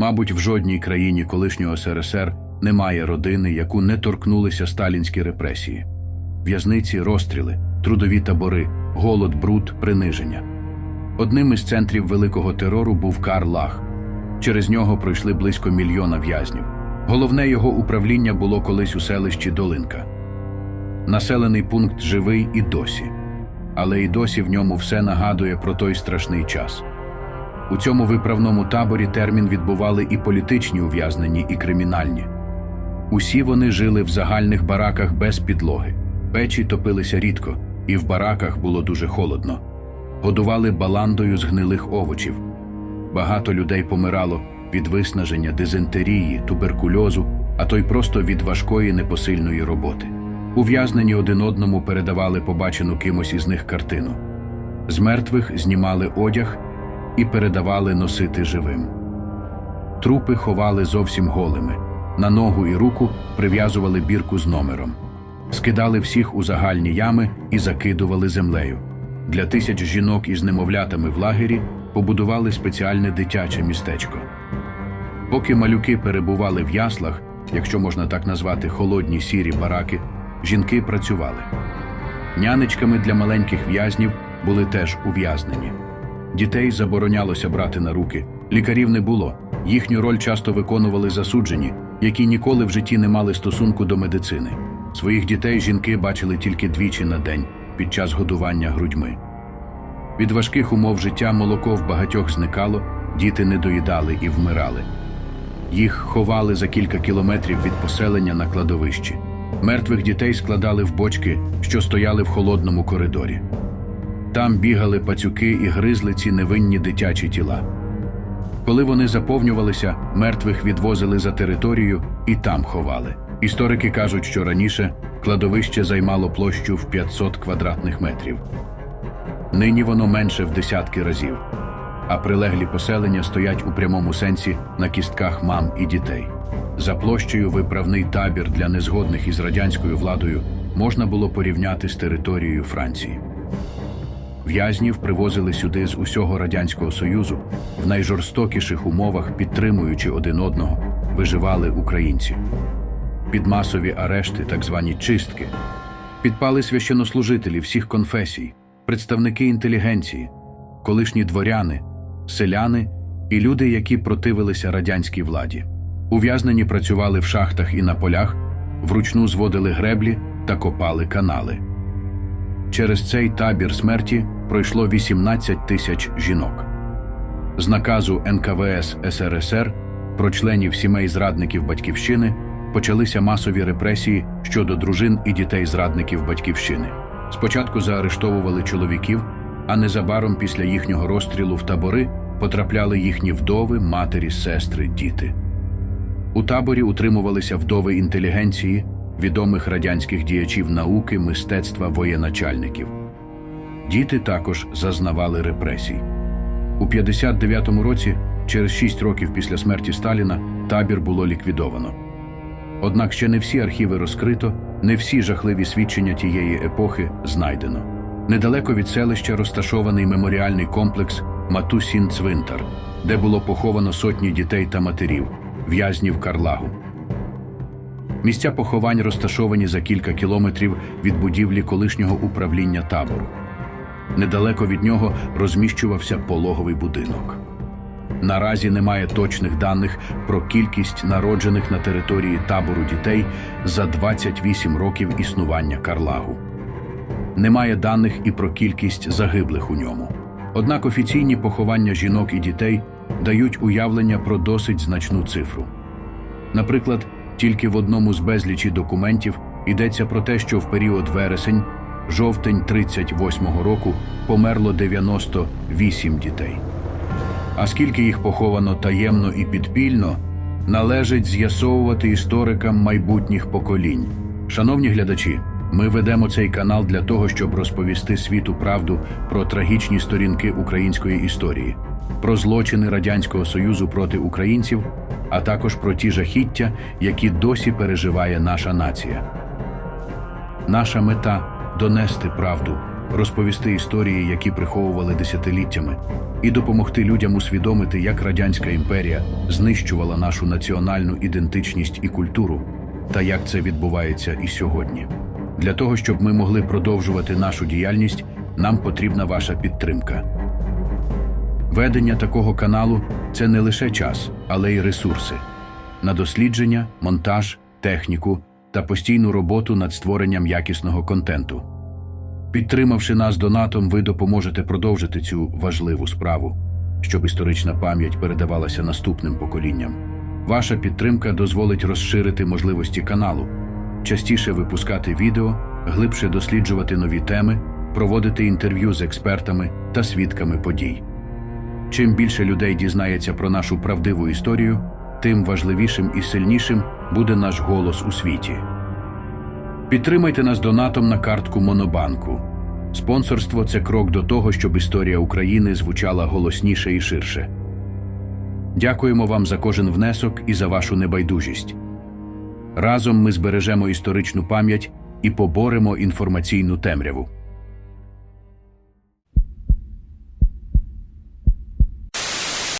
Мабуть, в жодній країні колишнього СРСР немає родини, яку не торкнулися сталінські репресії. В'язниці, розстріли, трудові табори, голод, бруд, приниження. Одним із центрів великого терору був Карлах. Через нього пройшли близько мільйона в'язнів. Головне його управління було колись у селищі Долинка. Населений пункт живий і досі, але і досі в ньому все нагадує про той страшний час. У цьому виправному таборі термін відбували і політичні ув'язнені, і кримінальні. Усі вони жили в загальних бараках без підлоги. Печі топилися рідко, і в бараках було дуже холодно. Годували баландою з гнилих овочів. Багато людей помирало від виснаження, дизентерії, туберкульозу, а то й просто від важкої непосильної роботи. Ув'язнені один одному передавали побачену кимось із них картину. З мертвих знімали одяг і передавали носити живим. Трупи ховали зовсім голими, на ногу і руку прив'язували бірку з номером, скидали всіх у загальні ями і закидували землею. Для тисяч жінок із немовлятами в лагері побудували спеціальне дитяче містечко. Поки малюки перебували в яслах, якщо можна так назвати холодні сірі бараки, жінки працювали. Нянечками для маленьких в'язнів були теж ув'язнені. Дітей заборонялося брати на руки, лікарів не було. Їхню роль часто виконували засуджені, які ніколи в житті не мали стосунку до медицини. Своїх дітей жінки бачили тільки двічі на день під час годування грудьми. Від важких умов життя молоко в багатьох зникало, діти не доїдали і вмирали. Їх ховали за кілька кілометрів від поселення на кладовищі. Мертвих дітей складали в бочки, що стояли в холодному коридорі. Там бігали пацюки і гризли ці невинні дитячі тіла. Коли вони заповнювалися, мертвих відвозили за територію і там ховали. Історики кажуть, що раніше кладовище займало площу в 500 квадратних метрів. Нині воно менше в десятки разів, а прилеглі поселення стоять у прямому сенсі на кістках мам і дітей. За площею виправний табір для незгодних із радянською владою можна було порівняти з територією Франції. В'язнів привозили сюди з усього Радянського Союзу в найжорстокіших умовах, підтримуючи один одного, виживали українці. Під масові арешти, так звані чистки, підпали священнослужителі всіх конфесій, представники інтелігенції, колишні дворяни, селяни і люди, які противилися радянській владі. Ув'язнені працювали в шахтах і на полях, вручну зводили греблі та копали канали. Через цей табір смерті пройшло 18 тисяч жінок. З наказу НКВС СРСР про членів сімей зрадників Батьківщини почалися масові репресії щодо дружин і дітей зрадників Батьківщини. Спочатку заарештовували чоловіків, а незабаром після їхнього розстрілу в табори потрапляли їхні вдови, матері, сестри, діти. У таборі утримувалися вдови інтелігенції, відомих радянських діячів науки, мистецтва, воєначальників. Діти також зазнавали репресій. У 59-му році, через 6 років після смерті Сталіна, табір було ліквідовано. Однак ще не всі архіви розкрито, не всі жахливі свідчення тієї епохи знайдено. Недалеко від селища розташований меморіальний комплекс Матусін Цвинтар, де було поховано сотні дітей та матерів, в'язнів Карлагу. Місця поховань розташовані за кілька кілометрів від будівлі колишнього управління табору. Недалеко від нього розміщувався пологовий будинок. Наразі немає точних даних про кількість народжених на території табору дітей за 28 років існування Карлагу. Немає даних і про кількість загиблих у ньому. Однак офіційні поховання жінок і дітей дають уявлення про досить значну цифру. Наприклад, тільки в одному з безлічі документів йдеться про те, що в період вересень, жовтень 38-го року померло 98 дітей. А скільки їх поховано таємно і підпільно, належить з'ясовувати історикам майбутніх поколінь. Шановні глядачі, ми ведемо цей канал для того, щоб розповісти світу правду про трагічні сторінки української історії, про злочини Радянського Союзу проти українців, а також про ті жахіття, які досі переживає наша нація. Наша мета донести правду розповісти історії, які приховували десятиліттями, і допомогти людям усвідомити, як Радянська імперія знищувала нашу національну ідентичність і культуру, та як це відбувається і сьогодні. Для того, щоб ми могли продовжувати нашу діяльність, нам потрібна ваша підтримка. Ведення такого каналу це не лише час, але й ресурси на дослідження, монтаж, техніку та постійну роботу над створенням якісного контенту. Підтримавши нас донатом, ви допоможете продовжити цю важливу справу, щоб історична пам'ять передавалася наступним поколінням. Ваша підтримка дозволить розширити можливості каналу, частіше випускати відео, глибше досліджувати нові теми, проводити інтерв'ю з експертами та свідками подій. Чим більше людей дізнається про нашу правдиву історію, тим важливішим і сильнішим буде наш голос у світі. Підтримайте нас донатом на картку Монобанку. Спонсорство це крок до того, щоб історія України звучала голосніше і ширше. Дякуємо вам за кожен внесок і за вашу небайдужість. Разом ми збережемо історичну пам'ять і поборемо інформаційну темряву.